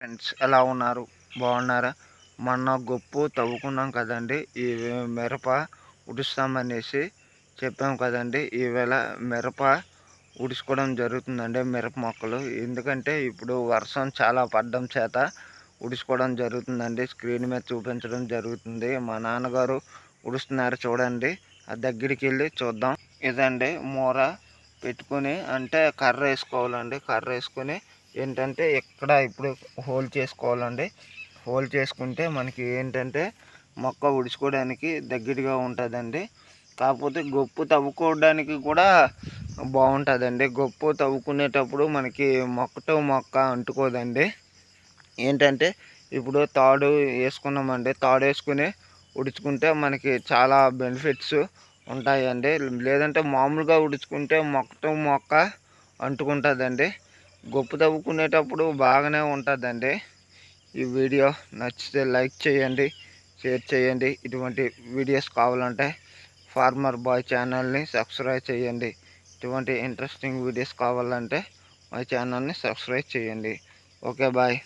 Friends ఎలా ఉన్నారు? బాగున్నారా? మొన్న గొప్పు తవ్వుకున్నాం కదండి. ఈ మిరప ఉడుస్తామనేసి చెప్పాం కదండి. ఈవేళ మిరప ఉడుచుకోవడం జరుగుతుందండి మిరప మొక్కలు. ఎందుకంటే ఇప్పుడు వర్షం చాలా పడ్డం చేత ఉడుచుకోవడం జరుగుతుందండి. స్క్రీన్ మీద చూపించడం జరుగుతుంది. మా నాన్నగారు ఉడుస్తున్నారు చూడండి. ఆ దగ్గరికి వెళ్ళి చూద్దాం. ఇదండి మూర పెట్టుకుని అంటే కర్ర వేసుకోవాలండి. కర్ర వేసుకొని ఏంటంటే ఇక్కడ ఇప్పుడు హోల్ చేసుకోవాలండి. హోల్ చేసుకుంటే మనకి ఏంటంటే మొక్క ఉడుచుకోవడానికి దగ్గరగా ఉంటుందండి. కాకపోతే గొప్పు తవ్వుకోవడానికి కూడా బాగుంటుందండి. గొప్పు తవ్వుకునేటప్పుడు మనకి మొక్కతో మొక్క అంటుకోదండి. ఏంటంటే ఇప్పుడు తాడు వేసుకున్నామండి. తాడు వేసుకుని ఉడుచుకుంటే మనకి చాలా బెనిఫిట్స్ ఉంటాయండి. లేదంటే మామూలుగా ఉడుచుకుంటే మొక్కతో మొక్క అంటుకుంటుందండి. గొప్ప తవ్వుకునేటప్పుడు బాగానే ఉంటుందండి. ఈ వీడియో నచ్చితే లైక్ చేయండి షేర్ చేయండి. ఇటువంటి వీడియోస్ కావాలంటే ఫార్మర్ బాయ్ ఛానల్ని సబ్స్క్రైబ్ చేయండి. ఇటువంటి ఇంట్రెస్టింగ్ వీడియోస్ కావాలంటే మా ఛానల్ని సబ్స్క్రైబ్ చేయండి. Okay bye.